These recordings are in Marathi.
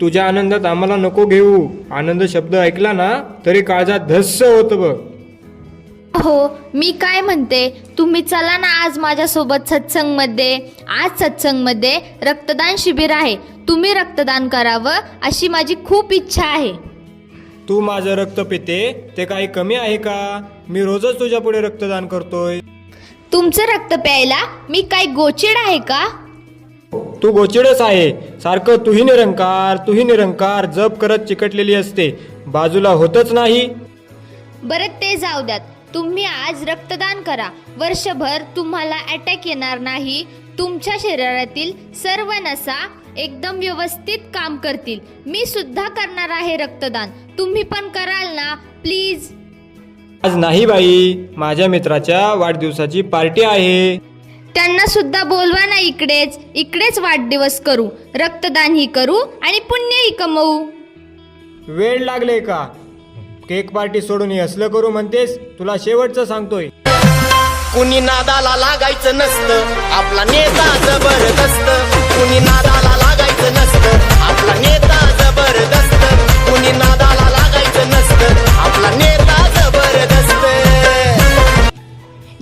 तुझ्या आनंदात आम्हाला नको घेऊ. आनंद शब्द ऐकला ना तरी काळजात धस्स होतं बघ. हो मी काय म्हणते? तुम्ही चला ना आज माझ्यासोबत सत्संगमध्ये. आज सत्संगमध्ये रक्तदान शिबिर आहे. तुम्ही रक्तदान करावं अशी माझी खूप इच्छा आहे. तू माझं रक्त पिते ते काही कमी आहे का? मी रोजच तुझ्या पुढे रक्तदान करतोय. तुमचं रक्त प्यायला मी काय गोचिड आहे का? तू गोचिडच आहे. सारखं तुही निरंकार तुही निरंकार जप करत चिकटलेली असते. बाजूला होतच नाही. बरं ते जाऊ द्यात. तुम्ही आज रक्तदान करा. वर्षभर तुम्हाला अटॅक येणार नाही. तुमच्या शरीरातील सर्व नसा एकदम व्यवस्थित काम करतील. मी सुद्धा करणार आहे रक्तदान. तुम्ही पण कराल ना प्लीज. आज नाही बाई. माझ्या मित्राच्या वाढदिवसाची पार्टी आहे. त्यांना सुद्धा बोलवा ना इकडेच. इकडेच वाढदिवस करू. रक्तदानही करू आणि पुण्यही कमवू. वेळ लागले का? केक पार्टी सोडून हे असलं करू म्हणतेस? तुला शेवटचं सांगतोय. कुणी नादाला लागायचं नसतं. आपला नेता जबरदस्त. कुणी नादाला लागायचं नसतं. आपला नेता जबरदस्त. कुणी नादाला लागायचं नसतं. आपला नेता जबरदस्त.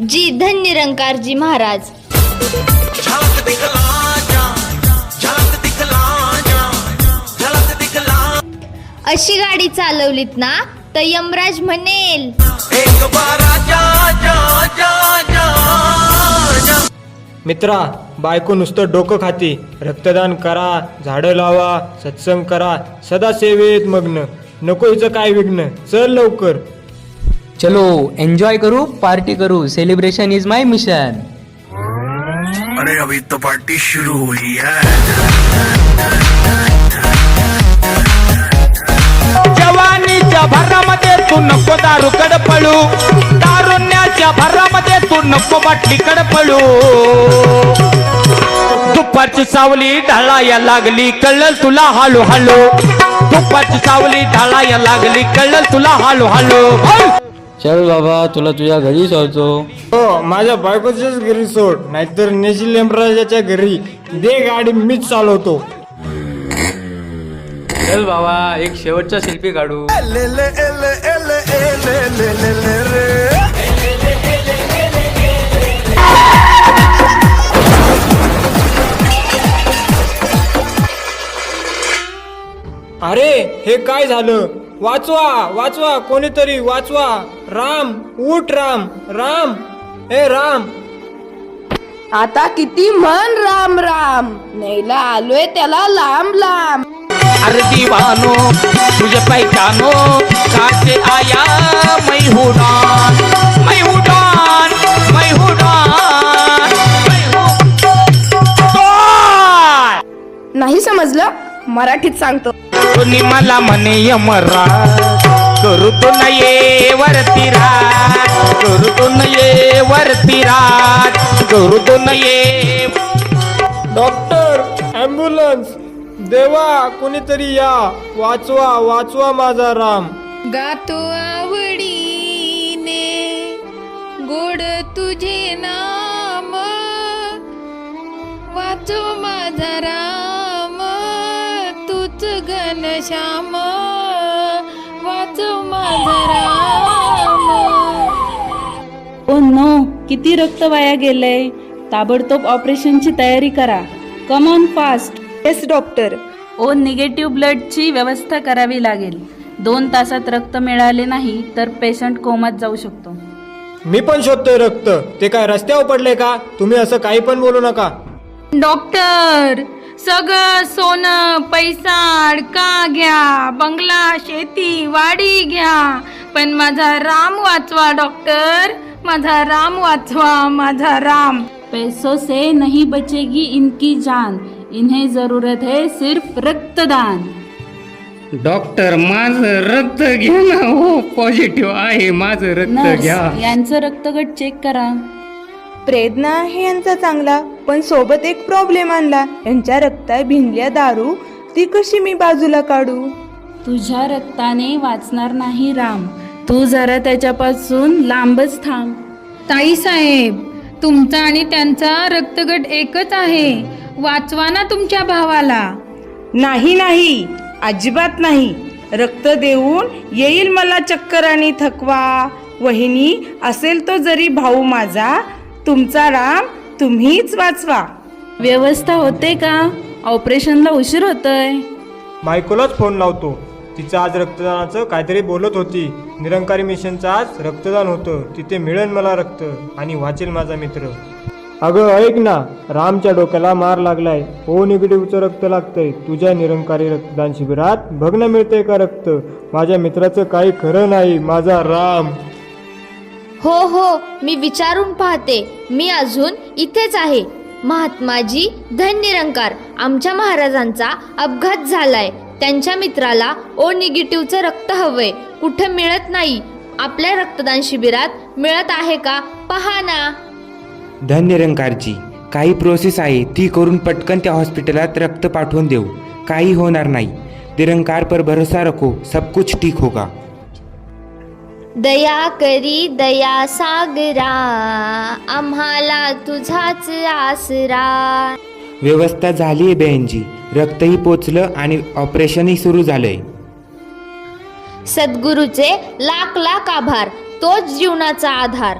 जी धन निरंकारजी महाराज. अशी गाडी चालवलीत ना तर यमराज म्हणेल. मित्रा बायको नुसतं डोकं खाती. रक्तदान करा झाडं लावा सत्संग करा सदा सेवेत मग्न. नको हिचं काय विघ्न. चल लवकर. चलो एन्जॉय करू पार्टी करू. सेलिब्रेशन इज माय मिशन अरे अभी तो पार्टी शुरू हुई है। जवानीच्या भरामध्ये तू नको दारूकड पळू तारुण्याच्या भरामध्ये तू नको बाटलीकड पळू दुपारची सावली ढाळाया लागली कळल तुला हालू हालू दुपारची सावली ढाळाया लागली कळल तुला हालू हालू चल बाबा तुला तुझ्या घरी सोडतो. हो माझ्या बायकोच्याच घरी सोड. नाहीतर नेशील यमराजाच्या घरी दे गाडी मीच चालवतो. चल बाबा एक शेवटचा सेल्फी काढू. अरे हे काय झालं? वाचवा वाचवा कोणीतरी वाचवा. राम उठ राम राम. हे राम. आता किती म्हण राम राम. न्यायला आलोय त्याला लांब लांब. अरे दीवानो तुझे पैकानो काचे आया मैं हूँ डॉन मैं हूँ डॉन मैं हूँ डॉन मैं हूँ डॉन नाही समजलं? मराठीत सांगतो. कोणी मला म्हणे यमरा करू तो नये वरती रात करू तो नये वरती रात करू तो नये. डॉक्टर ॲम्ब्युलन्स देवा कोणीतरी या वाचवा वाचवा माझा राम. गातो आवडीने गोड तुझे नाम ओ नो किती रक्त वाया गेलंय. ताबडतोब ऑपरेशनची तयारी करा. Come on fast yes doctor O negative ब्लडची व्यवस्था करावी लागेल. दोन तासात रक्त मिळाले नाही तर पेशंट कोमात जाऊ शकतो. मी पण शोधतोय रक्त. ते काय रस्त्यावर पडले का? तुम्ही असं काही पण बोलू नका. डॉक्टर सगळं सोनं पैसा अडका घ्या बंगला शेती वाडी घ्या. पण माझा राम वाचवा डॉक्टर. माझा राम वाचवा माझा राम. पैसों से नहीं बचेगी इनकी जान. इन्हें जरूरत है सिर्फ रक्तदान. डॉक्टर माझं रक्त घ्या ना हो पॉझिटिव्ह आहे. माझं रक्त घ्या. यांचं रक्तगट चेक करा. प्रयत्न आहे यांचा चांगला पण सोबत एक प्रॉब्लेम आणला. यांच्या रक्तात भिनल्या दारू ती कशी मी बाजूला काढू? तुझ्या रक्ताने वाचणार नाही राम. तू जरा त्याच्यापासून लांबच थांब. ताई साहेब तुमचा आणि त्यांचा रक्तगट एकच आहे. वाचवा ना तुमच्या भावाला. नाही नाही. अजिबात नाही. रक्त देऊन येईल मला चक्कर आणि थकवा. वहिनी असेल तो जरी भाऊ माझा तुमचा राम तुम्हीच वाचवा. व्यवस्था होते का? ऑपरेशनला उशीर होतोय. बायकोलाच फोन लावतो. तिचं आज रक्तदानाचं काहीतरी बोलत होती. निरंकारी मिशनचं आज रक्तदान होतं. तिथे मिळेल मला रक्त आणि वाचेल माझा मित्र. अगं ऐक ना. रामच्या डोक्याला मार लागलाय. ओ निगेटिव्हचं रक्त लागतंय. तुझ्या निरंकारी रक्तदान शिबिरात बघणं मिळतंय का रक्त? माझ्या मित्राचं काही खरं नाही. माझा राम. हो हो मी विचारून पाहते. मी अजून इथेच आहे. महात्माजी धन निरंकार आमच्या महाराजांचा अपघात झालाय. त्यांच्या मित्राला ओ निगेटिव्हचं रक्त हवंय. कुठे मिळत नाही. आपल्या रक्तदान शिबिरात मिळत आहे का? पहा ना. धन निरंकारजी काही प्रोसेस आहे ती करून पटकन त्या हॉस्पिटलात रक्त पाठवून देऊ. काही होणार नाही. निरंकार पर भरोसा रखो. सब कुछ ठीक होगा. दया करी दया सागरा आम्हाला तुझाच आसरा. व्यवस्था झाली आहे बहनजी रक्तही पोचलं आणि ऑपरेशनही सुरू झालंय. सद्गुरूचे लाख लाख आभार. तोच जीवनाचा आधार.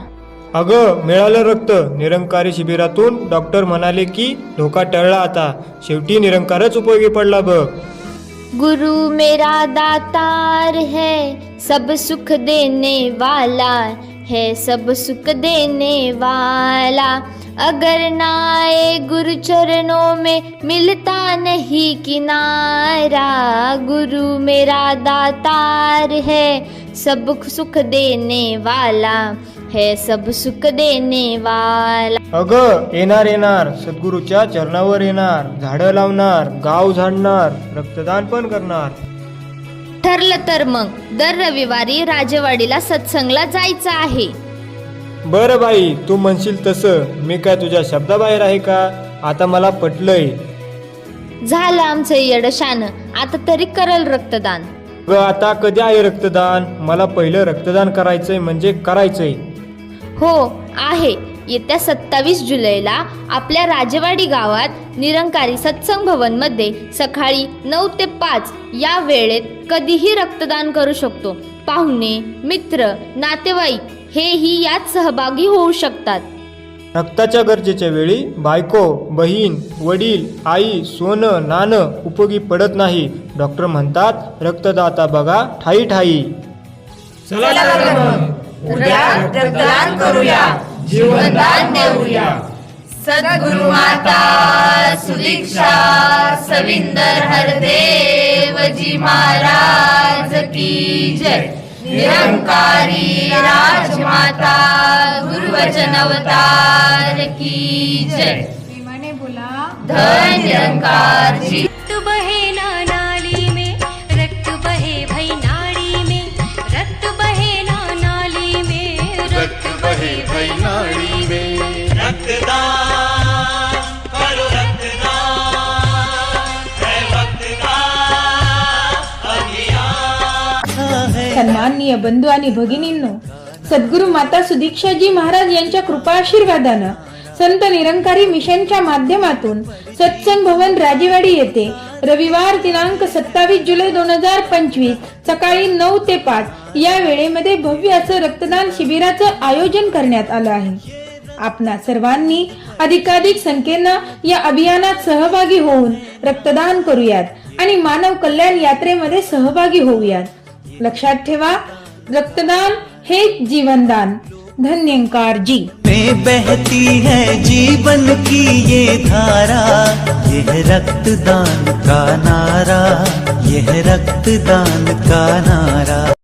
अगं मिळालं रक्त. निरंकारी शिबिरातून डॉक्टर म्हणाले की धोका टळला आता. शेवटी निरंकारच उपयोगी पडला बघ. गुरु मेरा दातार है, सब सुख देने वाला है, सब सुख देने वाला। अगर ना आए गुरु चरणों में मिलता नहीं किनारा, गुरु मेरा दातार है, सब सुख देने वाला। है सब सुख देने वाला। अगं येणार येणार सद्गुरूच्या चरणावर येणार झाडं लावणार गाव झाडणार रक्तदान पण करणार. ठरलं तर मग दर रविवारी राजवाडीला सत्संगला जायचं आहे. बरं बाई तू म्हणशील तसं. मी काय तुझ्या शब्दाबाहेर आहे का? आता मला पटलंय. झालं आमचं येडशान. आता तरी करल रक्तदान. ग आता कधी आहे रक्तदान? मला पहिलं रक्तदान करायचंय म्हणजे करायचंय. हो आहे. येत्या सत्तावीस जुलैला आपल्या राजवाडी गावात निरंकारी सत्संग भवनमध्ये सकाळी नऊ ते पाच या वेळेत कधीही रक्तदान करू शकतो. पाहुणे मित्र नातेवाईक हेही यात सहभागी होऊ शकतात. रक्ताच्या गरजेच्या वेळी बायको बहीण वडील आई सोनं नाणं उपयोगी पडत नाही. डॉक्टर म्हणतात रक्तदाता बघा ठाई ठाई. सद्गुरु माता सुदीक्षा सविंदर हरदेव जी महाराज की जय. निरंकारी राजमाता गुरुवचन अवतार की जय. धन निरंकार जी. रक्त बहे सन्माननीय बंधू आणि भगिनींनो सद्गुरु माता सुदीक्षाजी महाराज यांच्या कृपा आशीर्वादानं संत निरंकारी मिशनच्या माध्यमातून सत्संग भवन राजेवाडी येथे रविवार दिनांक सत्तावीस जुलै दोन हजार पंचवीस सकाळी नऊ ते पाच या वेळेमध्ये भव्य असं रक्तदान शिबिराचं आयोजन करण्यात आलं आहे. आपणा सर्वांनी अधिकाधिक संख्येनं या अभियानात सहभागी होऊन रक्तदान करूयात आणि मानव कल्याण यात्रेमध्ये सहभागी होऊयात. लक्षात ठेवा. रक्तदान हे जीवनदान. धन्यंकार जी में बहती है जीवन की ये धारा. यह रक्तदान का नारा. यह रक्तदान का नारा.